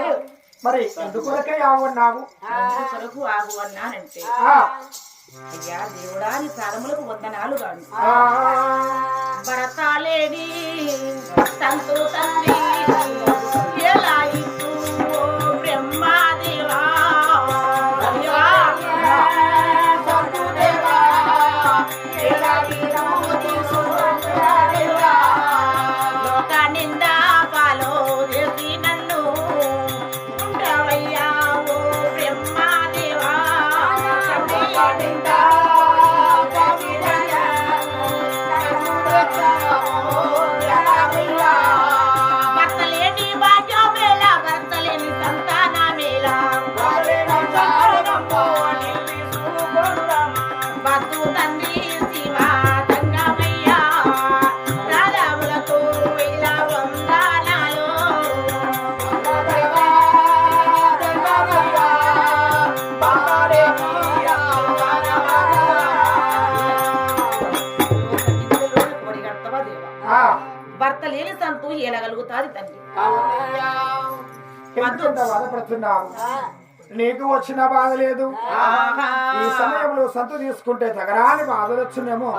ఎవడు మరి ఆగన్నావు? ఎందుకు కొరకు ఆగు అన్నానంటే అయ్యా దేవుడా నీ పాదములకు వందనాలు గాను. ఆ, భరతాలేని సంతో తండ్రి ఎందుకంత బాధపడుతున్నావు నీకు వచ్చిన బాధ లేదు. ఈ సమయంలో సంతు తీసుకుంటే తగరాని బాధలు వచ్చినేమో.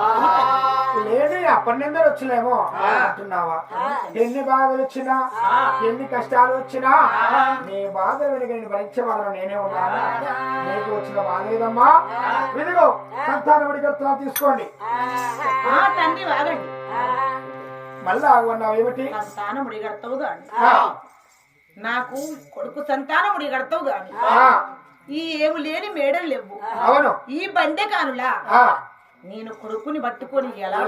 లేదు అప్పటిందరూ వచ్చినేమో. అంటున్నావా? ఎన్ని బాధలు వచ్చినా ఎన్ని కష్టాలు వచ్చినా నీ బాధ వెనుక నేను భరించేవాళ్ళను నేనే ఉన్నాను. నీకు వచ్చిన బాధ లేదమ్మా. ఇదిగో సంతానం విడిగడుతున్నా తీసుకోండి. ఆ. తండ్రి వాగండి మళ్ళా ఏమిటి సంతానం ఆ, నాకు కొడుకు సంతానం ముడిగడతావు గాని. ఈ ఏము లేని మేడలు లేవు. అవును. ఈ బండే కానులా. నేను కొడుకుని పట్టుకొని ఎలా.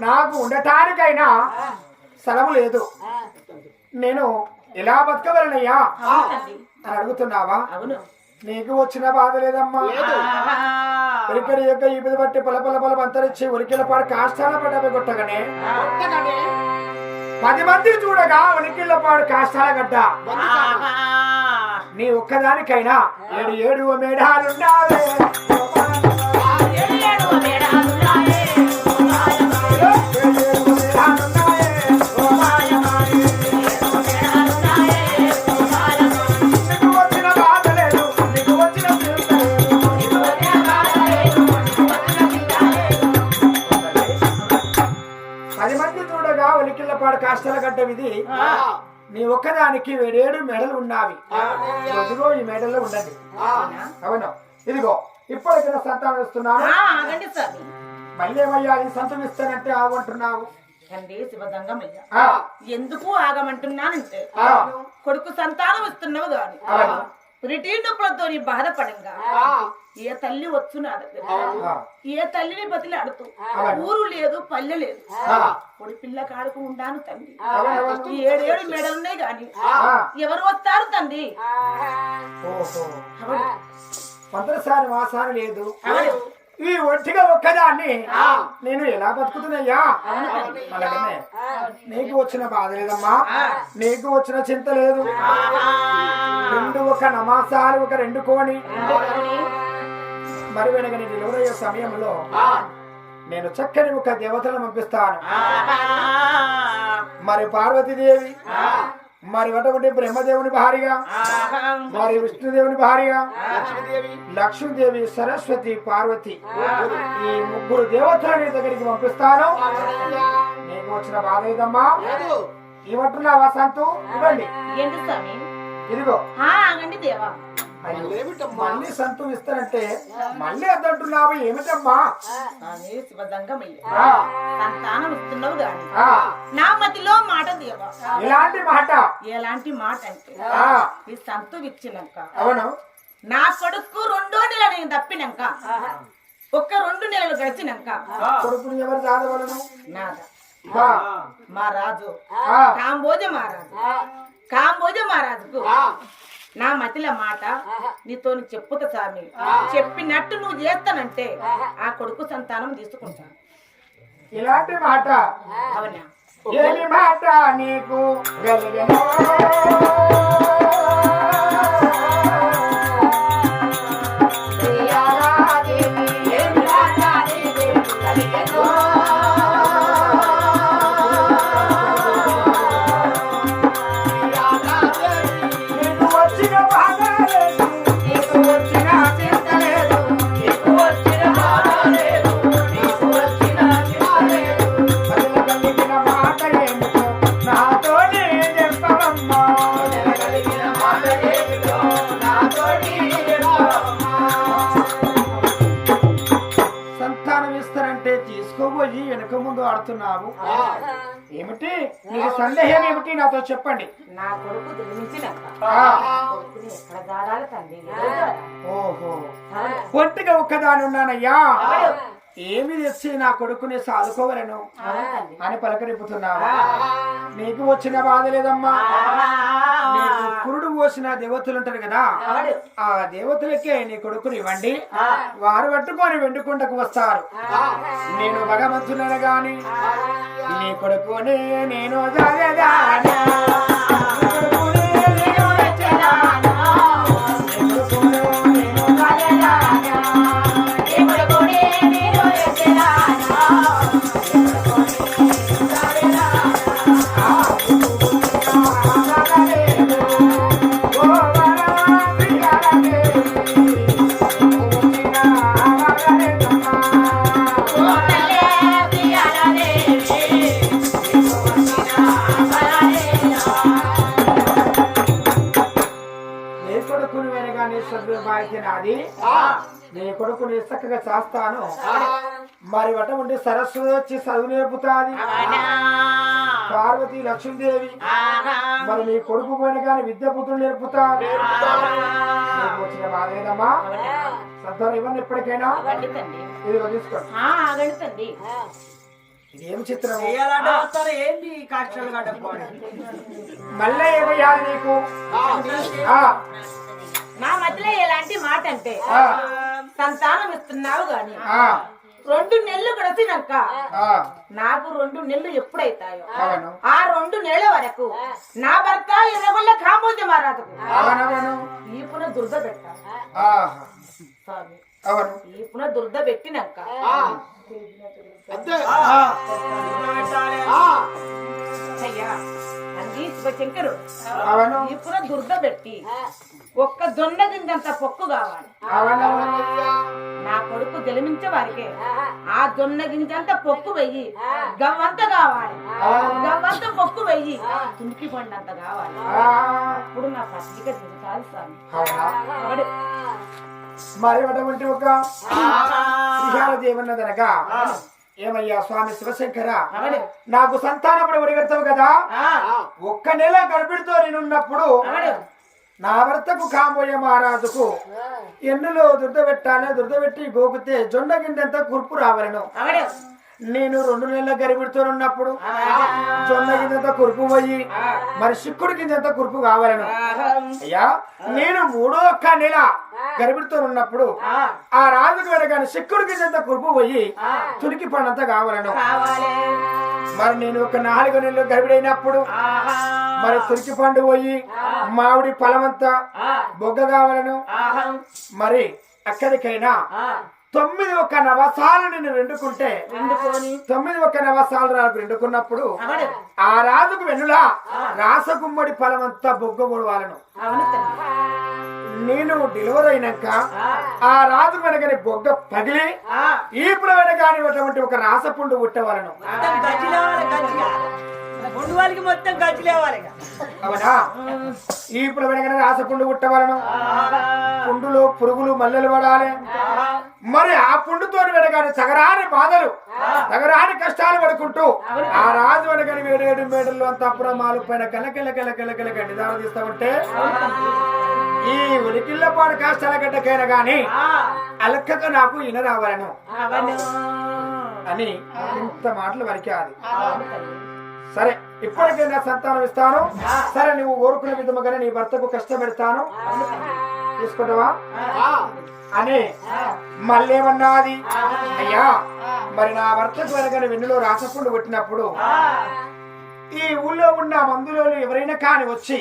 నాకు ఉండటానికైనా స్థలం లేదు. నేను ఎలా బతకగలనయ్యా. అని అడుగుతున్నావా? అవును. నీకు వచ్చిన బాధ లేదమ్మా. యొక్క ఇబ్బంది బట్టి పల పల పల అంతరించి ఉరికిల పాడు కాష్టాల పడ్డ కొట్టగానే పది మంది చూడగా ఉనికిళ్ళ పాడు కాష్టాల గడ్డ. నీ ఒక్కదానికైనా ఏడు ఏడు మేడాలుండాలే నీ ఒక్కదానికి ఏడేడు మెడలు ఉన్నావి. ఇదిగో ఈ మెడల్లో ఉండండి అవును? ఇదిగో ఇప్పటికైనా సంతానం ఇస్తున్నాను. మళ్ళీ ఈ సంతం ఇస్తానంటే ఆగమంటున్నావు తండ్రి శివగంగమయ్య ఆ, ఎందుకు ఆగమంటున్నానంటే కొడుకు సంతానం ఇస్తున్నావు గాని. రిటీన్ నొప్పులతో నీ బాధపడంగా ఏ తల్లి వచ్చు నా దగ్గర. ఆ, ఏ తల్లిని బతిలాడుతూ. ఊరు లేదు పల్లె లేదు. పొడి పిల్ల కాడుకు ఉండాను తండ్రి. ఏడేడు మెడలున్నాయి గాని. ఎవరు వస్తారు తండ్రి. మొదటిసారి మాసారి లేదు. ఈ ఒంటిగా ఒక్కదాన్ని. నేను ఎలా బతుకుతున్నాయ్యా? అలాగనే నీకు వచ్చిన బాధ లేదమ్మా. నీకు వచ్చిన చింత లేదు. రెండు ఒక నమాసాలు ఒక రెండు కోని. మరి వెనక నీ నిలువరయ్యే సమయంలో నేను చక్కని ఒక దేవతలను పంపిస్తాను. మరి పార్వతీదేవి మరి అటువంటి బ్రహ్మదేవుని భార్యగా. మరి విష్ణుదేవుని భార్యగా లక్ష్మీదేవి. సరస్వతి పార్వతి. ఈ ముగ్గురు దేవతలని దగ్గరికి పంపిస్తాను. నీకు వచ్చిన బాధ ఏదమ్మా ఇవ్వట్టున్నావా సంతు? ఇవ్వండి. ఇదిగో. దేవా. మళ్ళీ సంతు ఇస్తానంటే మళ్ళీ అద్దంటున్నావు ఏమిటమ్మా? సంతానం ఇస్తున్నావు గాని ఆ, నా మతిలో మాట ఇలాంటి మాట? ఎలాంటి మాట అంటే ఆ, ఈ సంతు ఇచ్చినాక అవును. నా కొడుకు రెండో నెల నేను తప్పినాక ఒక్క రెండు నెలలు గడిచినాక కొడుకుని ఎవరు చాదవలను నాద. మా రాజు. కాంబోజ మహారాజు కాంబోజ మహారాజుకు నా మతిల మాట నీతో చెప్పుతా స్వామి చెప్పినట్టు నువ్వు చేస్తానంటే ఆ కొడుకు సంతానం తీసుకుంటాను. ఇలాంటి మాట. అవునా? ఏమి మాట నీకు బాబు. ఏమిటి? మీ సందేహం ఏమిటి? నాతో చెప్పండి. నా కొడుకు దాడాలి తండ్రి? ఓహో. ఒంటిగా ఒక్కదానున్నానయ్యా. ఏమి తెచ్చి నా కొడుకుని సాదుకోవలను. అని పలకరిపుతున్నావా. నీకు వచ్చిన బాధ లేదమ్మా. నీకు పురుడు పోసిన దేవతలు ఉంటారు కదా. ఆ దేవతలకే నీ కొడుకుని ఇవ్వండి. వారు పట్టుకొని వెండుకుంటకు వస్తారు. నేను భగవంతులను గాని నీ కొడుకుని నేను సభ్య బాధ్యత నాది నీ కొడుకుని చక్కగా చేస్తాను. మరి వట ఉండి సరస్వతి వచ్చి చదువు నేర్పుతాది పార్వతి లక్ష్మీదేవి. మరి నీ కొడుకు పోయిన కానీ విద్య పుత్రులు నేర్పుతాడు వచ్చిన బాధేదమ్మా సంతానం ఇవ్వండి ఎప్పటికైనా. ఇది తీసుకోండి. ఇది ఏం చిత్రం మళ్ళీ ఏమయ్యాలి నీకు? నా మధ్యలో ఎలాంటి మాట అంటే సంతానం ఇస్తున్నావు గాని ఆ, రెండు నెలలు గడిచినాక ఆ, నాకు రెండు నెలలు ఎప్పుడైతాయో ఆ. రెండు నెలల వరకు నా భర్త ఎర్రగొల్ల కాంబోజ మహారాజుకు ఈపున దుర్ద పెట్ట. ఈపున దుర్ద పెట్టినాక ఆ, అయ్యా పెట్టి ఒక్క జొన్న గింజంత పొక్కు కావాలి. నా కొడుకు జన్మించే వారికే ఆ. జొన్న గింజంత పొక్కు వెయ్యి. గవ్వంత కావాలి. గవ్వంత పొక్కు వెయ్యి. తునికి పండంత కావాలి. ఆ, అప్పుడు నా పత్రిక దిగుతాది స్వామి. మరి అటువంటి ఒక శ్రీహార దేవన్నదనగా ఏమయ్యా స్వామి శివశంకర. నాకు సంతానప్పుడు ఒడిగడతావు కదా ఒక్క నెల గర్భిడితో నేనున్నప్పుడు. నా భర్తకు కాంబోయ మహారాజుకు ఎన్నులో దుర్దబెట్టాలి దుర్దబెట్టి గోకుతే జొండ గింజంతా కుర్పు రావలను. నేను రెండు నెలల గర్భిడితో ఉన్నప్పుడు జొన్న కిందంత కురుపు పోయి మరి చిక్కుడు కిందంత కురుపు కావాలను. అయ్యా నేను మూడో ఒక్క నెల గర్భిడితో ఉన్నప్పుడు ఆ, రాజుకు వెనకాని చిక్కుడు కిందంత కురుపు పోయి తునికి పనంతా కావాలను. మరి నేను ఒక నాలుగు నెలలు గర్భిడైనప్పుడు మరి తురికి పండు పోయి మామిడి పొలమంతా బొగ్గ కావాలను. మరి అక్కడికైనా తొమ్మిది ఒక్క నవసాలు నేను రెండుకుంటే తొమ్మిది ఒక్క నవసాలు రాజు రెండుకున్నప్పుడు ఆ రాజుకు వెన్నులా రాసగుమ్మడి ఫలమంతా బొగ్గ పొడవాలను అవును. తండ్రి నేను డెలివరీ అయినాక ఆ, రాజు వెనకని బొగ్గ పగిలి ఈపుల వెనకాని ఒక రాసపుండు పుట్టవలను గుండు వాళ్ళకి మొత్తం గచ్చి లేవాలి. అవునా? ఈపుల వెనకని రాసపుండు పుట్టవలను పుండులో పురుగులు మల్లెలు పడాలి. మరి ఆ పుండుతో వెనకాని సగరాని బాధలు సగరాని కష్టాలు పడుకుంటూ ఆ రాజు వెనకని వేడేడు మేడల్లో అంత అప్పుడమాలు పైన కలకల కలకల కలక నిదానం తీస్తా ఉంటే ఈ ఉలికిల్లపాడు కష్టాల గడ్డకైనా గాని అలక్కక నాకు ఇన రావాలను. అని ఇంత మాటలు వరికాది అవును సరే ఇప్పటికైనా సంతానం ఇస్తాను. సరే నువ్వు ఓరుకునే విధముగానే నీ భర్తకు కష్టపెడతాను. తీసుకుంటావా? అని మళ్ళేమన్నది? అయ్యా మరి నా భర్తకు వెనకని వెన్నులో రాసపుండు కొట్టినప్పుడు ఈ ఊళ్ళో ఉన్న మందులో ఎవరైనా కాని వచ్చి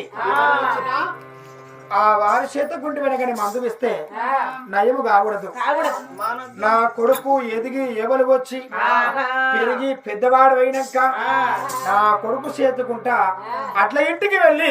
ఆ వారి చేత గుండి వెనకని మందు ఇస్తే నయము కాకూడదు. నా కొడుకు ఎదిగి ఏవలు వచ్చి. పెరిగి పెద్దవాడు అయినాక నా కొడుకు చేతుకుంటా అట్లా ఇంటికి వెళ్ళి